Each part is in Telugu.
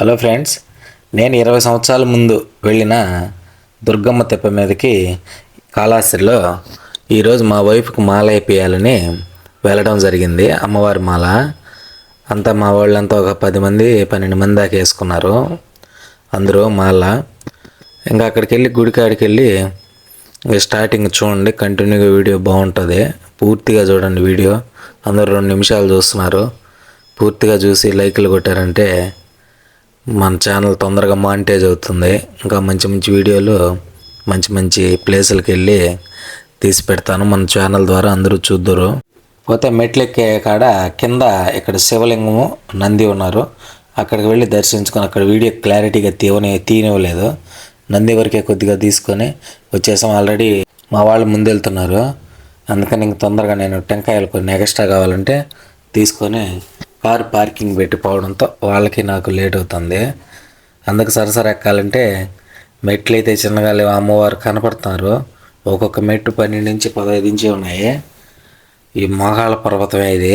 హలో ఫ్రెండ్స్ నేను ఇరవై సంవత్సరాల ముందు వెళ్ళిన దుర్గమ్మ తెప్ప మీదకి కాళాస్త్రిలో ఈరోజు మా వైఫ్కి మాల అయిపోయాలని వెళ్ళడం జరిగింది. అమ్మవారి మాల. అంతా మా వాళ్ళంతా ఒక పది మంది పన్నెండు మంది దాకా వేసుకున్నారు. అందరూ మాల. ఇంకా అక్కడికి వెళ్ళి గుడి కాడికి వెళ్ళి స్టార్టింగ్ చూడండి కంటిన్యూగా వీడియో బాగుంటుంది. పూర్తిగా చూడండి వీడియో. అందరూ రెండు నిమిషాలు చూస్తున్నారు. పూర్తిగా చూసి లైక్లు కొట్టారంటే మన ఛానల్ తొందరగా మానిటైజ్ అవుతుంది. ఇంకా మంచి మంచి వీడియోలు మంచి మంచి ప్లేసులకు వెళ్ళి తీసి పెడతాను. మన ఛానల్ ద్వారా అందరూ చూద్దరు. పోతే మెట్లెక్కే కాడ కింద ఇక్కడ శివలింగము నంది ఉన్నారు. అక్కడికి వెళ్ళి దర్శించుకొని అక్కడ వీడియో క్లారిటీగా తీవని తీయనివ్వలేదు నంది వరకే కొద్దిగా తీసుకొని వచ్చేసాం. ఆల్రెడీ మా వాళ్ళు ముందు వెళ్తున్నారు అందుకని ఇంక తొందరగా నేను టెంకాయలు కొన్ని ఎక్స్ట్రా కావాలంటే తీసుకొని కార్ పార్కింగ్ పెట్టిపోవడంతో వాళ్ళకి నాకు లేట్ అవుతుంది. అందుకు సరసర ఎక్కాలంటే మెట్లు అయితే చిన్నగా లేవు. అమ్మవారు కనపడుతున్నారు ఒక్కొక్క మెట్టు పన్నెండు నుంచి పదహైదు నుంచి ఉన్నాయి. ఈ మోహాల పర్వతమే ఇది.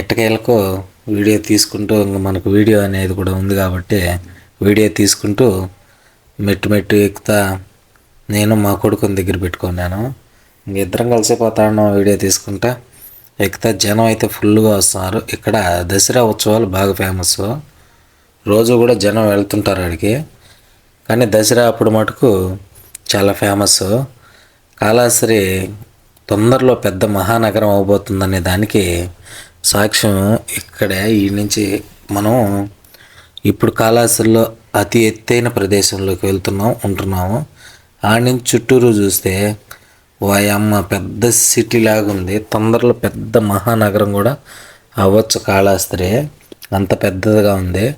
ఎట్టకేలకు వీడియో తీసుకుంటూ ఇంక మనకు వీడియో అనేది కూడా ఉంది కాబట్టి వీడియో తీసుకుంటూ మెట్టు మెట్టు ఎక్కుతా నేను మా కొడుకుని దగ్గర పెట్టుకున్నాను. ఇద్దరం కలిసిపోతాను వీడియో తీసుకుంటా. ఎక్కుతా జనం అయితే ఫుల్గా వస్తున్నారు ఇక్కడ దసరా ఉత్సవాలు బాగా ఫేమస్ రోజు కూడా జనం వెళ్తుంటారు అడికి కానీ దసరా అప్పుడు మటుకు చాలా ఫేమస్ కాళాశ్రీ తొందరలో పెద్ద మహానగరం అవబోతుందనే దానికి సాక్ష్యం ఇక్కడే. ఈ నుంచి మనం ఇప్పుడు కాళాశ్రీలో అతి ఎత్తైన ప్రదేశంలోకి వెళ్తున్నాం ఉంటున్నాము. ఆ నుంచి చుట్టూరు చూస్తే వాయమ్మ పెద్ద సిటీ లాగా ఉంది. తొందరలో పెద్ద మహానగరం కూడా అవ్వచ్చు కాళాస్త్రి అంత పెద్దదిగా ఉంది.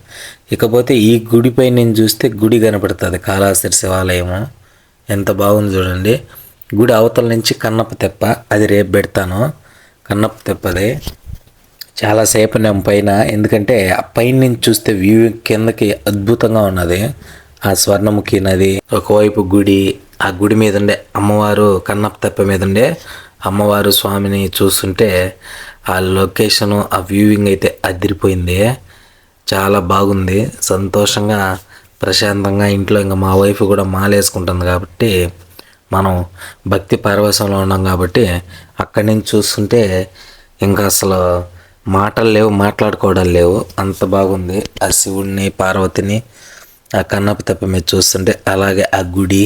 ఇకపోతే ఈ గుడిపై నేను చూస్తే గుడి కనపడుతుంది కాళాస్త్రి శివాలయము. ఎంత బాగుంది చూడండి. గుడి అవతల నుంచి కన్నప్ప తెప్ప అది రేపు పెడతాను. కన్నప్ప తెప్పది. చాలాసేపు నేను పైన ఎందుకంటే ఆ పైన నుంచి చూస్తే వ్యూ కిందకి అద్భుతంగా ఉన్నది. ఆ స్వర్ణముఖి నది ఒకవైపు గుడి ఆ గుడి మీదండే అమ్మవారు కన్నప్ప తెప్ప మీద ఉండే అమ్మవారు స్వామిని చూస్తుంటే ఆ లొకేషను ఆ వ్యూవింగ్ అయితే అదిరిపోయింది. చాలా బాగుంది. సంతోషంగా ప్రశాంతంగా ఇంట్లో ఇంకా మా వైఫ్ కూడా మాలేసుకుంటుంది కాబట్టి మనం భక్తి పరవశంలో ఉన్నాం కాబట్టి అక్కడి నుంచి చూస్తుంటే ఇంకా అసలు మాటలు లేవు మాట్లాడుకోవడం లేవు. అంత బాగుంది. ఆ శివుడిని పార్వతిని ఆ కన్నప్ప తెప్ప మీద చూస్తుంటే అలాగే ఆ గుడి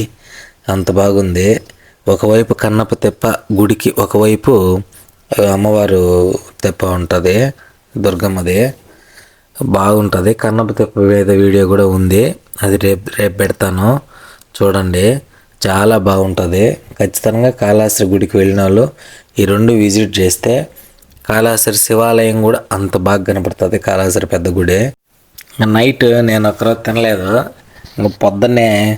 అంత బాగుంది. ఒకవైపు కన్నప్ప తెప్ప గుడికి ఒకవైపు అమ్మవారు తెప్ప ఉంటుంది దుర్గమ్మది. బాగుంటుంది. కన్నప్ప తెప్ప మీద వీడియో కూడా ఉంది. అది రేపు రేపు పెడతాను. చూడండి. చాలా బాగుంటుంది. ఖచ్చితంగా కాళాశ్రీ గుడికి వెళ్ళిన వాళ్ళు ఈ రెండు విజిట్ చేస్తే కాళాశ్రీ శివాలయం కూడా అంత బాగా కనపడుతుంది. కాళాశ్రీ పెద్ద గుడి. నైట్ నేను ఒకరోజు తినలేదు. పొద్దున్నే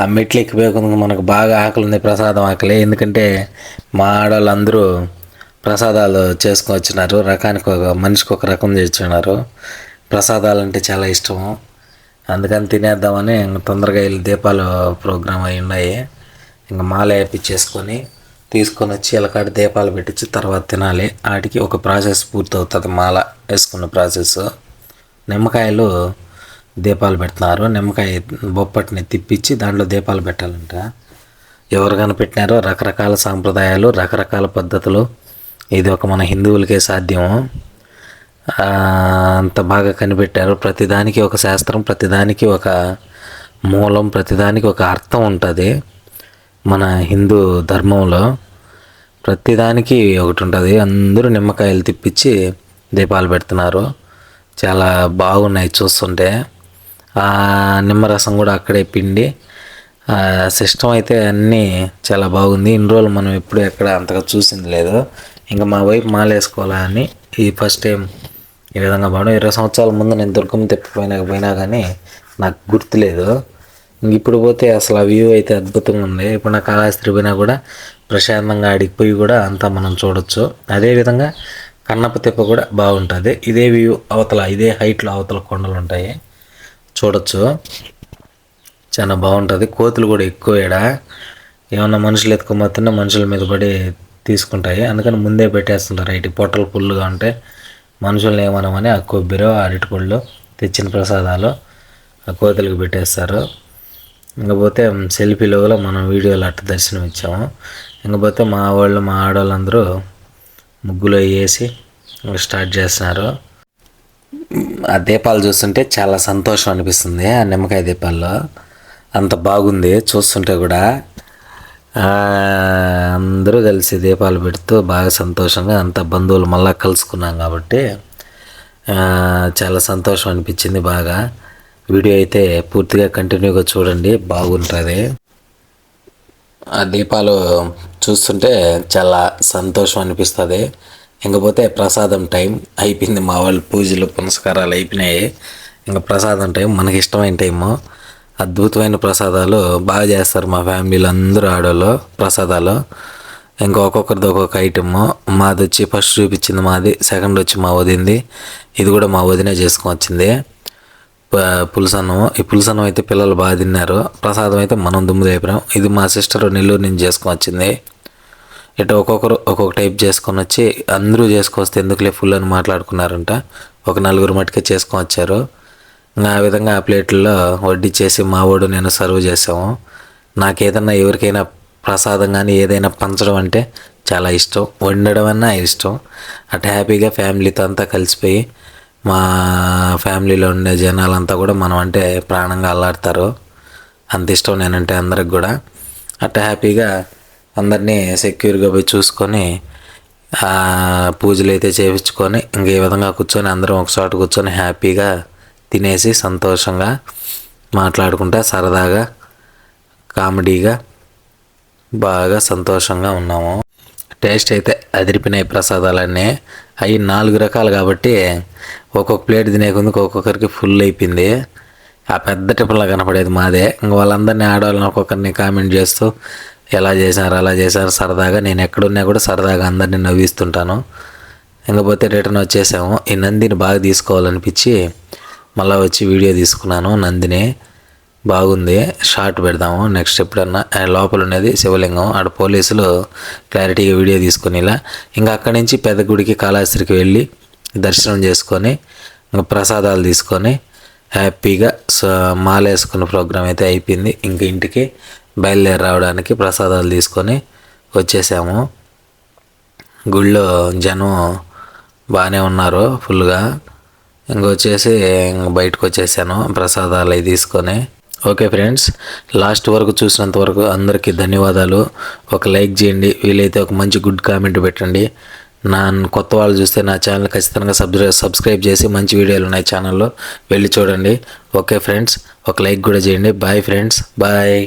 ఆ మెట్లు ఎక్కిపోయి మనకు బాగా ఆకలి ఉంది ప్రసాదం ఆకలి. ఎందుకంటే మా ఆడవాళ్ళందరూ ప్రసాదాలు చేసుకొని వచ్చినారు. రకానికి ఒక మనిషికి ఒక రకం చేస్తున్నారు ప్రసాదాలు అంటే చాలా ఇష్టము. అందుకని తినేద్దామని తొందరగా వెళ్ళి దీపాలు ప్రోగ్రామ్ అయి ఉన్నాయి. ఇంకా మాల వేపించేసుకొని తీసుకొని వచ్చి ఇలాకాడ దీపాలు పెట్టించి తర్వాత తినాలి. వాటికి ఒక ప్రాసెస్ పూర్తవుతుంది మాల వేసుకున్న ప్రాసెస్. నిమ్మకాయలు దీపాలు పెడుతున్నారు. నిమ్మకాయ బొప్పటిని తిప్పించి దాంట్లో దీపాలు పెట్టాలంట. ఎవరు కనిపెట్టినారో రకరకాల సాంప్రదాయాలు రకరకాల పద్ధతులు. ఇది ఒక మన హిందువులకే సాధ్యము. అంత బాగా కనిపెట్టారు. ప్రతిదానికి ఒక శాస్త్రం ప్రతిదానికి ఒక మూలం ప్రతిదానికి ఒక అర్థం ఉంటుంది మన హిందూ ధర్మంలో. ప్రతిదానికి ఒకటి ఉంటుంది. అందరూ నిమ్మకాయలు తిప్పించి దీపాలు పెడుతున్నారు. చాలా బాగున్నాయి చూస్తుంటే. నిమ్మరసం కూడా అక్కడే పిండి. సిస్టమ్ అయితే అన్నీ చాలా బాగుంది. ఇన్ని రోజులు మనం ఎప్పుడు ఎక్కడ అంతగా చూసింది లేదు. ఇంకా మా వైపు మాలేసుకోవాలా అని ఈ ఫస్ట్ టైం ఈ విధంగా బాగుంది ఇరవై సంవత్సరాల ముందు నేను దుర్గం తెప్పిపోయినా పోయినా కానీ నాకు గుర్తులేదు. ఇంక ఇప్పుడు పోతే అసలు ఆ వ్యూ అయితే అద్భుతంగా ఉంది. ఇప్పుడు నా కాళాస్త్రి పోయినా కూడా ప్రశాంతంగా ఆడికి పోయి కూడా అంతా మనం చూడొచ్చు. అదేవిధంగా కన్నప్ప తెప్ప కూడా బాగుంటుంది. ఇదే వ్యూ అవతల ఇదే హైట్లో అవతల కొండలు ఉంటాయి. చూడొచ్చు. చాలా బాగుంటుంది. కోతులు కూడా ఎక్కువ ఈడ ఏమన్నా మనుషులు ఎత్తుకోబోతున్నా మనుషుల మీద పడి తీసుకుంటాయి. అందుకని ముందే పెట్టేస్తుంటారు. ఇటు పొట్టలు పుల్లుగా ఉంటే మనుషుల్ని ఏమనమని ఆ కొబ్బరి అరటిపళ్ళు తెచ్చిన ప్రసాదాలు ఆ కోతులకు పెట్టేస్తారు. ఇంకపోతే సెల్ఫీలో కూడా మనం వీడియోలో అట్ట దర్శనం ఇచ్చాము. ఇంకపోతే మా వాళ్ళు మా ఆడవాళ్ళందరూ ముగ్గులు వేసి స్టార్ట్ చేస్తున్నారు. ఆ దీపాలు చూస్తుంటే చాలా సంతోషం అనిపిస్తుంది ఆ నిమ్మకాయ దీపాల్లో. అంత బాగుంది చూస్తుంటే కూడా. అందరూ కలిసి దీపాలు పెడుతూ బాగా సంతోషంగా అంత బంధువులు మళ్ళా కలుసుకున్నాం కాబట్టి చాలా సంతోషం అనిపించింది బాగా. వీడియో అయితే పూర్తిగా కంటిన్యూగా చూడండి బాగుంటుంది. ఆ దీపాలు చూస్తుంటే చాలా సంతోషం అనిపిస్తుంది. ఇంకపోతే ప్రసాదం టైం అయిపోయింది మా వాళ్ళు పూజలు పునస్కారాలు అయిపోయినాయి. ఇంకా ప్రసాదం టైం మనకి ఇష్టమైన టైము. అద్భుతమైన ప్రసాదాలు బాగా చేస్తారు మా ఫ్యామిలీలో అందరూ ఆడవాళ్ళు ప్రసాదాలు. ఇంకా ఒక్కొక్కరిది ఒక్కొక్క ఐటమ్. మాది వచ్చి ఫస్ట్ చూపించింది మాది సెకండ్ వచ్చి మా వదింది. ఇది కూడా మా వదినే చేసుకొని వచ్చింది. ప- పులుసన్నం ఈ పులుసన్నం అయితే పిల్లలు బాగా తిన్నారు. ప్రసాదం అయితే మనం దుమ్ము అయిపోయాం ఇది మా సిస్టర్ నెల్లూరు నుంచి చేసుకొని వచ్చింది. ఇటు ఒక్కొక్కరు ఒక్కొక్క టైప్ చేసుకొని వచ్చి అందరూ చేసుకొస్తే ఎందుకులే ఫుల్ అని మాట్లాడుకున్నారంట. ఒక నలుగురు మట్టుకే చేసుకొని వచ్చారు. ఆ విధంగా ఆ ప్లేట్లో వడ్డిచ్చేసి మా వాడు నేను సర్వ్ చేసాము. నాకేదన్నా ఎవరికైనా ప్రసాదం కానీ ఏదైనా పంచడం అంటే చాలా ఇష్టం. వండడం అన్నా ఇష్టం. అటు హ్యాపీగా ఫ్యామిలీతో అంతా కలిసిపోయి మా ఫ్యామిలీలో ఉండే జనాలంతా కూడా మనం అంటే ప్రాణంగా అల్లాడతారు. అంత ఇష్టం నేనంటే అందరికి కూడా. అట్ట హ్యాపీగా అందరినీ సెక్యూర్గా పోయి చూసుకొని పూజలు అయితే చేయించుకొని ఇంక ఈ విధంగా కూర్చొని అందరం ఒక చోట కూర్చొని హ్యాపీగా తినేసి సంతోషంగా మాట్లాడుకుంటా సరదాగా కామెడీగా బాగా సంతోషంగా ఉన్నాము. టేస్ట్ అయితే అదిరిపినాయి ప్రసాదాలన్నీ. అవి నాలుగు రకాలు కాబట్టి ఒక్కొక్క ప్లేట్ తినే ఒక్కొక్కరికి ఫుల్ అయిపోయింది. ఆ పెద్ద టిఫిన్లా కనపడేది మాదే. ఇంక వాళ్ళందరినీ ఆడవాళ్ళని ఒక్కొక్కరిని కామెంట్ చేస్తూ ఎలా చేశారు అలా చేశారు సరదాగా నేను ఎక్కడున్నా కూడా సరదాగా అందరినీ నవ్విస్తుంటాను. ఇంకపోతే రిటర్న్ వచ్చేసాము. ఈ నందిని బాగా తీసుకోవాలనిపించి మళ్ళీ వచ్చి వీడియో తీసుకున్నాను నందిని. బాగుంది షార్ట్ పెడదాము. నెక్స్ట్ ఎప్పుడన్నా లోపల ఉన్నది శివలింగం ఆడ పోలీసులు క్లారిటీగా వీడియో తీసుకుని ఇలా. ఇంకా అక్కడి నుంచి పెద్ద గుడికి కాళహస్తికి వెళ్ళి దర్శనం చేసుకొని ఇంకా ప్రసాదాలు తీసుకొని హ్యాపీగా మాల వేసుకున్న ప్రోగ్రామ్ అయితే అయిపోయింది. ఇంక ఇంటికి బయలుదేరి రావడానికి ప్రసాదాలు తీసుకొని వచ్చేసాము. గుళ్ళో జనం బాగానే ఉన్నారు ఫుల్గా. ఇంకొచ్చేసి బయటకు వచ్చేసాను ప్రసాదాలు అవి తీసుకొని. ఓకే ఫ్రెండ్స్ లాస్ట్ వరకు చూసినంత వరకు అందరికీ ధన్యవాదాలు. ఒక లైక్ చేయండి వీలైతే ఒక మంచి గుడ్ కామెంట్ పెట్టండి. నా కొత్త వాళ్ళు చూస్తే నా ఛానల్ ఖచ్చితంగా సబ్స్క్రై సబ్స్క్రైబ్ చేసి మంచి వీడియోలు ఉన్నాయి ఛానల్లో. వెళ్ళి చూడండి. ఓకే ఫ్రెండ్స్ ఒక లైక్ కూడా చేయండి. Bye friends bye.